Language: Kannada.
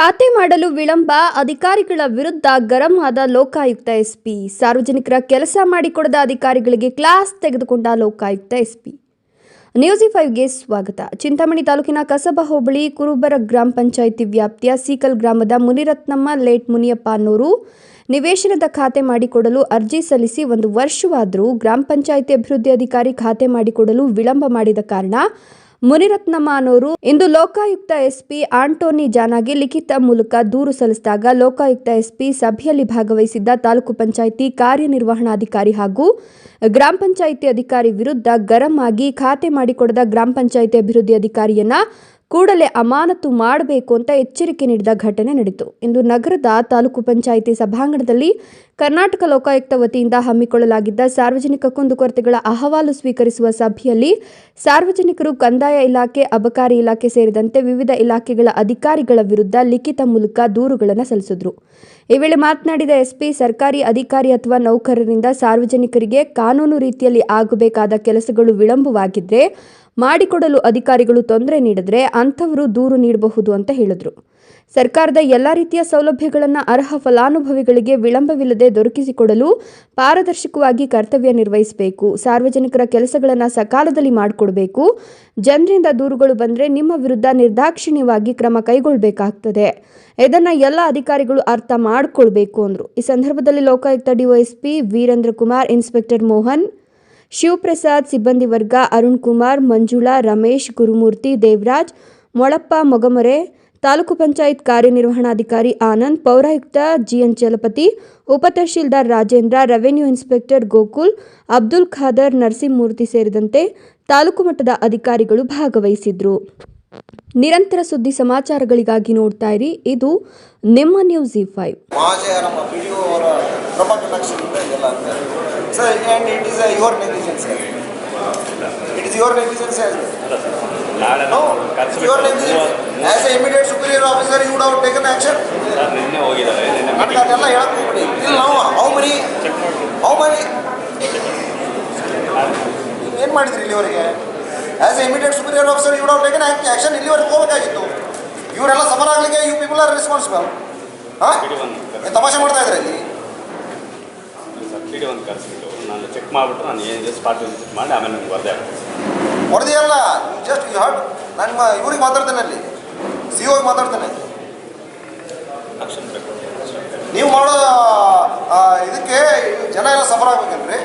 ಖಾತೆ ಮಾಡಲು ವಿಳಂಬ, ಅಧಿಕಾರಿಗಳ ವಿರುದ್ಧ ಗರಂ ಆದ ಲೋಕಾಯುಕ್ತ ಎಸ್ಪಿ. ಸಾರ್ವಜನಿಕರ ಕೆಲಸ ಮಾಡಿಕೊಡದ ಅಧಿಕಾರಿಗಳಿಗೆ ಕ್ಲಾಸ್ ತೆಗೆದುಕೊಂಡ ಲೋಕಾಯುಕ್ತ ಎಸ್ಪಿ. ನ್ಯೂಸಿ ಫೈವ್ಗೆ ಸ್ವಾಗತ. ಚಿಂತಾಮಣಿ ತಾಲೂಕಿನ ಕಸಬಾ ಹೋಬಳಿ ಕುರುಬರ ಗ್ರಾಮ ಪಂಚಾಯಿತಿ ವ್ಯಾಪ್ತಿಯ ಸೀಕಲ್ ಗ್ರಾಮದ ಮುನಿರತ್ನಮ್ಮ ಲೇಟ್ ಮುನಿಯಪ್ಪ ಅನ್ನೋರು ನಿವೇಶನದ ಖಾತೆ ಮಾಡಿಕೊಡಲು ಅರ್ಜಿ ಸಲ್ಲಿಸಿ ಒಂದು ವರ್ಷವಾದರೂ ಗ್ರಾಮ ಪಂಚಾಯಿತಿ ಅಭಿವೃದ್ಧಿ ಅಧಿಕಾರಿ ಖಾತೆ ಮಾಡಿಕೊಡಲು ವಿಳಂಬ ಮಾಡಿದ ಕಾರಣ ಮುನಿರತ್ನಮ್ಮ ಅನ್ನೋರು ಇಂದು ಲೋಕಾಯುಕ್ತ ಎಸ್ಪಿ ಆಂಟೋನಿ ಜಾನಾಗೆ ಲಿಖಿತ ಮೂಲಕ ದೂರು ಸಲ್ಲಿಸಿದಾಗ ಲೋಕಾಯುಕ್ತ ಎಸ್ಪಿ ಸಭೆಯಲ್ಲಿ ಭಾಗವಹಿಸಿದ್ದ ತಾಲೂಕು ಪಂಚಾಯಿತಿ ಕಾರ್ಯನಿರ್ವಹಣಾಧಿಕಾರಿ ಹಾಗೂ ಗ್ರಾಮ ಪಂಚಾಯಿತಿ ಅಧಿಕಾರಿ ವಿರುದ್ಧ ಗರಂ ಆಗಿ ಖಾತೆ ಮಾಡಿಕೊಡದ ಗ್ರಾಮ ಪಂಚಾಯಿತಿ ಅಭಿವೃದ್ಧಿ ಅಧಿಕಾರಿಯನ್ನ ಕೂಡಲೇ ಅಮಾನತು ಮಾಡಬೇಕು ಅಂತ ಎಚ್ಚರಿಕೆ ನೀಡಿದ ಘಟನೆ ನಡೆಯಿತು. ಇಂದು ನಗರದ ತಾಲೂಕು ಪಂಚಾಯಿತಿ ಸಭಾಂಗಣದಲ್ಲಿ ಕರ್ನಾಟಕ ಲೋಕಾಯುಕ್ತ ವತಿಯಿಂದ ಹಮ್ಮಿಕೊಳ್ಳಲಾಗಿದ್ದ ಸಾರ್ವಜನಿಕ ಕುಂದುಕೊರತೆಗಳ ಅಹವಾಲು ಸ್ವೀಕರಿಸುವ ಸಭೆಯಲ್ಲಿ ಸಾರ್ವಜನಿಕರು ಕಂದಾಯ ಇಲಾಖೆ, ಅಬಕಾರಿ ಇಲಾಖೆ ಸೇರಿದಂತೆ ವಿವಿಧ ಇಲಾಖೆಗಳ ಅಧಿಕಾರಿಗಳ ವಿರುದ್ಧ ಲಿಖಿತ ಮೂಲಕ ದೂರುಗಳನ್ನು ಸಲ್ಲಿಸಿದ್ರು. ಈ ವೇಳೆ ಮಾತನಾಡಿದ ಎಸ್ಪಿ, ಸರ್ಕಾರಿ ಅಧಿಕಾರಿ ಅಥವಾ ನೌಕರರಿಂದ ಸಾರ್ವಜನಿಕರಿಗೆ ಕಾನೂನು ರೀತಿಯಲ್ಲಿ ಆಗಬೇಕಾದ ಕೆಲಸಗಳು ವಿಳಂಬವಾಗಿದ್ರೆ ಮಾಡಿಕೊಡಲು ಅಧಿಕಾರಿಗಳು ತೊಂದರೆ ನೀಡಿದ್ರೆ ಅಂಥವರು ದೂರು ನೀಡಬಹುದು ಅಂತ ಹೇಳಿದರು. ಸರ್ಕಾರದ ಎಲ್ಲ ರೀತಿಯ ಸೌಲಭ್ಯಗಳನ್ನು ಅರ್ಹ ಫಲಾನುಭವಿಗಳಿಗೆ ವಿಳಂಬವಿಲ್ಲದೆ ದೊರಕಿಸಿಕೊಡಲು ಪಾರದರ್ಶಕವಾಗಿ ಕರ್ತವ್ಯ ನಿರ್ವಹಿಸಬೇಕು. ಸಾರ್ವಜನಿಕರ ಕೆಲಸಗಳನ್ನು ಸಕಾಲದಲ್ಲಿ ಮಾಡಿಕೊಡಬೇಕು. ಜನರಿಂದ ದೂರುಗಳು ಬಂದರೆ ನಿಮ್ಮ ವಿರುದ್ಧ ನಿರ್ದಾಕ್ಷಿಣ್ಯವಾಗಿ ಕ್ರಮ ಕೈಗೊಳ್ಳಬೇಕಾಗ್ತದೆ ಇದನ್ನು ಎಲ್ಲ ಅಧಿಕಾರಿಗಳು ಅರ್ಥ ಮಾಡಿಕೊಳ್ಬೇಕು ಅಂದರು. ಈ ಸಂದರ್ಭದಲ್ಲಿ ಲೋಕಾಯುಕ್ತ ಡಿವೈಎಸ್ಪಿ ವೀರೇಂದ್ರ ಕುಮಾರ್, ಇನ್ಸ್ಪೆಕ್ಟರ್ ಮೋಹನ್ ಶಿವಪ್ರಸಾದ್ ಸಿಬ್ಬಂದಿ ವರ್ಗ ಅರುಣ್ ಕುಮಾರ್, ಮಂಜುಳಾ, ರಮೇಶ್, ಗುರುಮೂರ್ತಿ, ದೇವರಾಜ್, ಮೊಳಪ್ಪ, ಮೊಗಮರೆ, ತಾಲೂಕು ಪಂಚಾಯತ್ ಕಾರ್ಯನಿರ್ವಹಣಾಧಿಕಾರಿ ಆನಂದ್, ಪೌರಾಯುಕ್ತ ಜಿಎನ್ ಚಲಪತಿ ಉಪತಹಶೀಲ್ದಾರ್ ರಾಜೇಂದ್ರ, ರೆವೆನ್ಯೂ ಇನ್ಸ್ಪೆಕ್ಟರ್ ಗೋಕುಲ್, ಅಬ್ದುಲ್ ಖಾದರ್, ನರಸಿಂಹಮೂರ್ತಿ ಸೇರಿದಂತೆ ತಾಲೂಕು ಮಟ್ಟದ ಅಧಿಕಾರಿಗಳು ಭಾಗವಹಿಸಿದ್ರು. ನಿರಂತರ ಸುದ್ದಿ ಸಮಾಚಾರಗಳಿಗಾಗಿ ನೋಡ್ತಾ ಇರಿ. ಇದು ನಿಮ್ಮ news E five. Sir and it is your negligence it is your negligence ನಾಳೆ no your negligence as a immediate superior officer you have taken action ನನಗೆ ಅದೆಲ್ಲ ಹೇಳಕ್ ಹೋಗ್ಬಿಡಿ ಇಲ್ಲಿ ನಾವು ಹೌ ಮನಿ ಹೌ ಮನಿ ಏನು ಮಾಡಿದ್ರಿ ಇಲ್ಲಿವರೆಗೆ as a immediate superior officer you have taken action ಇಲ್ಲಿವರೆಗೆ ಹೋಗಬೇಕಾಗಿತ್ತು. ಇವರೆಲ್ಲ ಸಫರ್ ಆಗಲಿಕ್ಕೆ ಯು ಪೀಪಲ್ ಆರ್ ರೆಸ್ಪಾನ್ಸಿಬಲ್ ಹಾಂ ತಮಾಷೆ ಮಾಡ್ತಾ ಇದ್ರೆ ಇಲ್ಲಿ ಡಿ ಒಂದು ಕರೆಸ್ಬಿಟ್ಟು ನಾನು ಚೆಕ್ ಮಾಡಿಬಿಟ್ಟು ನಾನು ಏನಿದೆ ಸ್ಪಾಟ್ ಚೆಕ್ ಮಾಡಿ ಆಮೇಲೆ ನಿಮ್ಗೆ ವರದಿ ಆಗ್ತದೆ ವರದಿ ಅಲ್ಲ ಜಸ್ಟ್ ಯು ಹರ್ಟ್ ನಾನು ಇವ್ರಿಗೆ ಮಾತಾಡ್ತೇನೆ ಅಲ್ಲಿ. ಸಿ ಓಗೆ ಮಾತಾಡ್ತೇನೆ. ಆಕ್ಷನ್ ನೀವು ಮಾಡೋ ಇದಕ್ಕೆ ಜನ ಎಲ್ಲ ಸಫರ್ ಆಗ್ಬೇಕಲ್ರಿ